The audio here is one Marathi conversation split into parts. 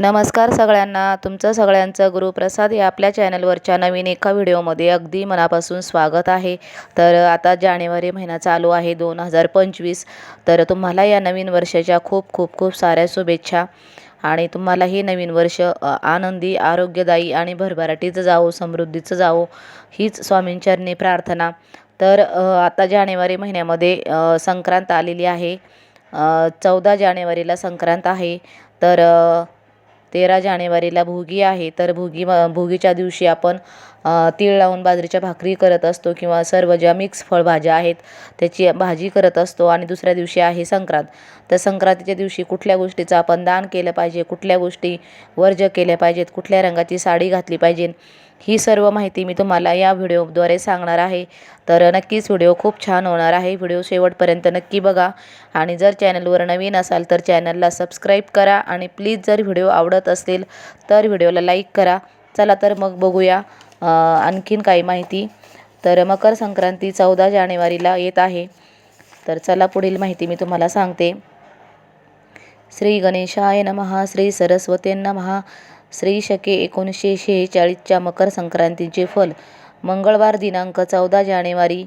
नमस्कार सगळ्यांना. तुमचं सगळ्यांचं गुरुप्रसाद या आपल्या चॅनलवरच्या नवीन एका व्हिडिओमध्ये अगदी मनापासून स्वागत आहे. तर आता जानेवारी महिना चालू आहे दोन हजार पंचवीस. तर तुम्हाला या नवीन वर्षाच्या खूप खूप खूप साऱ्या शुभेच्छा. आणि तुम्हाला हे नवीन वर्ष आनंदी आरोग्यदायी आणि भरभराटीचं जावो समृद्धीचं जावो हीच स्वामींचरणी प्रार्थना. तर आता जानेवारी महिन्यामध्ये संक्रांत आलेली आहे. चौदा जानेवारीला संक्रांत आहे. तर तेरा जानेवारीला भोगी आहे तर भोगी म भोगीच्या दिवशी आपण तीळ लावून बाजरीच्या भाकरी करत असतो किंवा सर्व ज्या मिक्स फळभाज्या आहेत त्याची भाजी करत असतो आणि दुसऱ्या दिवशी आहे संक्रांत. तर संक्रांतीच्या दिवशी कुठल्या गोष्टीचं आपण दान केलं पाहिजे कुठल्या गोष्टी वर्ज केल्या पाहिजेत कुठल्या रंगाची साडी घातली पाहिजे ही सर्व माहिती मी तुम्हाला या व्हिडिओद्वारे सांगणार आहे. तर नक्कीच व्हिडिओ खूप छान होणार आहे. व्हिडिओ शेवटपर्यंत नक्की बघा. आणि जर चॅनलवर नवीन असाल तर चॅनलला सबस्क्राईब करा आणि प्लीज जर व्हिडिओ आवडत असेल तर व्हिडिओला लाईक करा. चला तर मग बघूया आणखीन काही माहिती. तर मकर संक्रांती चौदा जानेवारीला येत आहे. तर चला पुढील माहिती मी तुम्हाला सांगते. श्री गणेशाय नमः श्री सरस्वतींना नमः श्री शके एकोणीसशे शेहेचाळीसच्या मकर संक्रांतीचे फल. मंगळवार दिनांक चौदा जानेवारी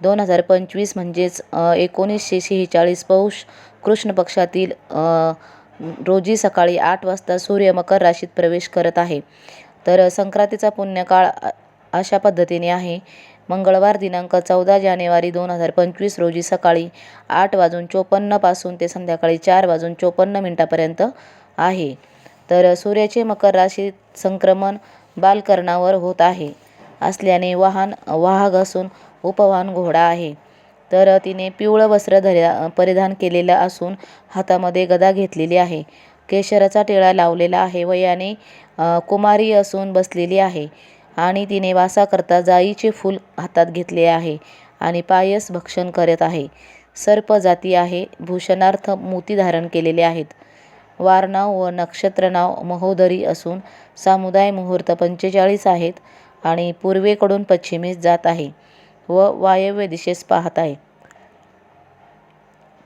दोन हजार पंचवीस म्हणजेच एकोणीसशे शेहेचाळीस पौष कृष्ण पक्षातील रोजी सकाळी आठ वाजता सूर्य मकर राशीत प्रवेश करत आहे. तर संक्रांतीचा पुण्यकाळ अशा पद्धतीने आहे. मंगळवार दिनांक चौदा जानेवारी दोन हजार पंचवीस रोजी सकाळी आठ वाजून चोपन्नपासून ते संध्याकाळी चार वाजून चोपन्न मिनटापर्यंत आहे. तर सूर्याचे मकर राशीत संक्रमण बालकर्णावर होत आहे. असल्याने वाहन वाहक असून उपवाहन घोडा आहे. तर तिने पिवळं वस्त्र धर्या परिधान केलेलं असून हातामध्ये गदा घेतलेली आहे. केशराचा टिळा लावलेला आहे. व याने कुमारी असून बसलेली आहे. आणि तिने वासाकरता जाईचे फूल हातात घेतले आहे आणि पायस भक्षण करत आहे. सर्प जाती आहे. भूषणार्थ मोती धारण केलेले आहेत. वारनाव व नक्षत्रनाव महोदरी असून सामुदाय मुहूर्त पंचेचाळीस आहेत आणि पूर्वेकडून पश्चिमेस जात आहे व वायव्य दिशेस पाहत आहे.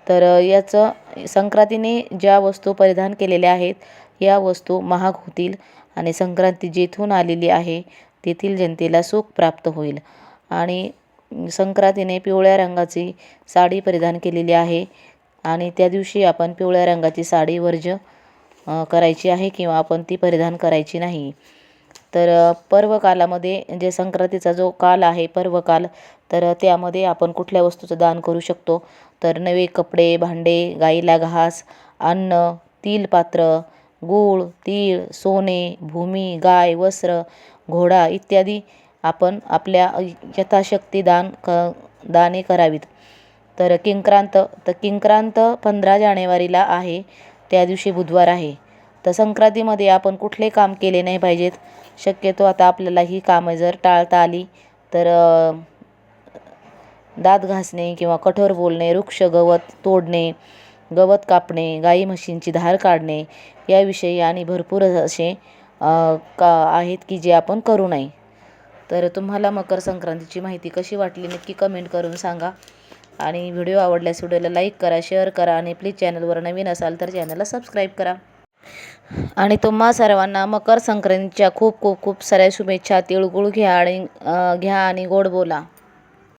तर याचं संक्रांतीने ज्या वस्तू परिधान केलेल्या आहेत या वस्तू महाग होतील आणि संक्रांती जेथून आलेली आहे तेथील जनतेला सुख प्राप्त होईल. आणि संक्रांतीने पिवळ्या रंगाची साडी परिधान केलेली आहे. आणि त्या दिवशी आपण पिवळ्या रंगाची साडी वर्ज करायची आहे किंवा आपण ती परिधान करायची नाही. तर अ, पर्वकालामध्ये जे संक्रांतीचा जो काल आहे पर्वकाल तर त्यामध्ये आपण कुठल्या वस्तूचं दान करू शकतो? तर नवे कपडे भांडे गाईला घास अन्न तीळ पात्र गूळ तीळ सोने भूमी गाय वस्त्र घोडा इत्यादी आपण आपल्या यथाशक्ती दान क दाने करावीत. तर किंक्रांत तर किंक्रांत पंधरा जानेवारीला आहे. त्या दिवशी बुधवार आहे. तर संक्रांतीमध्ये आपण कुठले काम केले नाही पाहिजेत. शक्यतो आता आपल्याला ही कामं जर टाळता आली तर दात घासणे किंवा कठोर बोलणे वृक्ष गवत तोडणे गवत कापणे गाई म्हशींची धार काढणे याविषयी आणि भरपूर असे का आहेत की जे आपण करू नये. तर तुम्हाला मकर संक्रांतीची माहिती कशी वाटली नक्की कमेंट करून सांगा. आणि व्हिडिओ आवडल्यास व्हिडिओला लाईक करा शेअर करा आणि प्लीज चॅनलवर नवीन असाल तर चॅनलला सबस्क्राईब करा. आणि तुम्हा सर्वांना मकर संक्रांतीच्या खूप खूप खूप साऱ्या शुभेच्छा तिळगुळ घ्या आणि घ्या आणि गोड बोला.